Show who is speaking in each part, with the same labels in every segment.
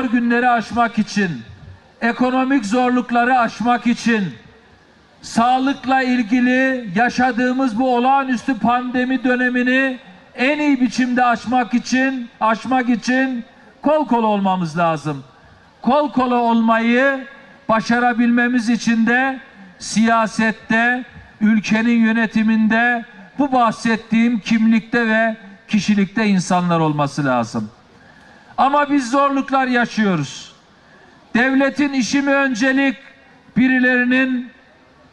Speaker 1: zor günleri aşmak için, ekonomik zorlukları aşmak için, sağlıkla ilgili yaşadığımız bu olağanüstü pandemi dönemini en iyi biçimde aşmak için, aşmak için kol kola olmamız lazım. Kol kola olmayı başarabilmemiz için de siyasette, ülkenin yönetiminde bu bahsettiğim kimlikte ve kişilikte insanlar olması lazım. Ama biz zorluklar yaşıyoruz. Devletin işi mi öncelik, birilerinin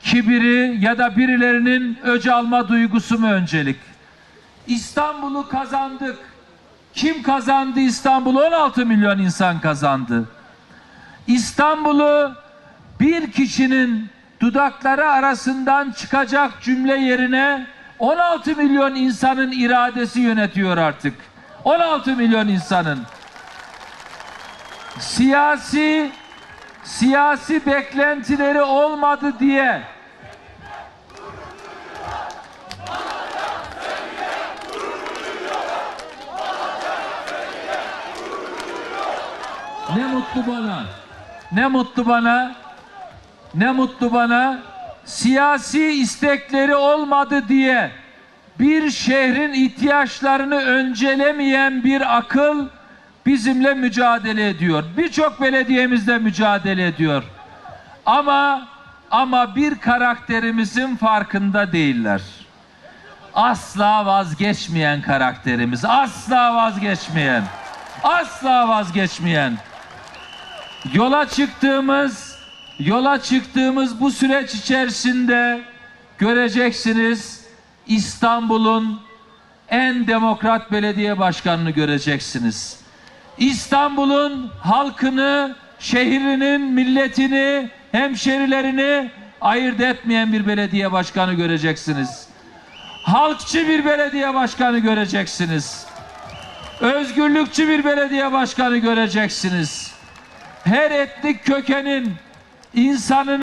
Speaker 1: kibiri ya da birilerinin öc alma duygusu mu öncelik? İstanbul'u kazandık. Kim kazandı İstanbul'u? 16 milyon insan kazandı. İstanbul'u bir kişinin dudakları arasından çıkacak cümle yerine 16 milyon insanın iradesi yönetiyor artık. 16 milyon insanın siyasi siyasi beklentileri olmadı diye Ne mutlu bana. Ne mutlu bana. Ne mutlu bana. Siyasi istekleri olmadı diye bir şehrin ihtiyaçlarını öncelemeyen bir akıl bizimle mücadele ediyor. Birçok belediyemizle mücadele ediyor. Ama ama bir karakterimizin farkında değiller. Asla vazgeçmeyen karakterimiz, asla vazgeçmeyen, asla vazgeçmeyen. Yola çıktığımız, yola çıktığımız bu süreç içerisinde göreceksiniz İstanbul'un en demokrat belediye başkanını göreceksiniz. İstanbul'un halkını, şehrinin, milletini, hemşerilerini ayırt etmeyen bir belediye başkanı göreceksiniz. Halkçı bir belediye başkanı göreceksiniz. Özgürlükçü bir belediye başkanı göreceksiniz. Her etnik kökenin insanın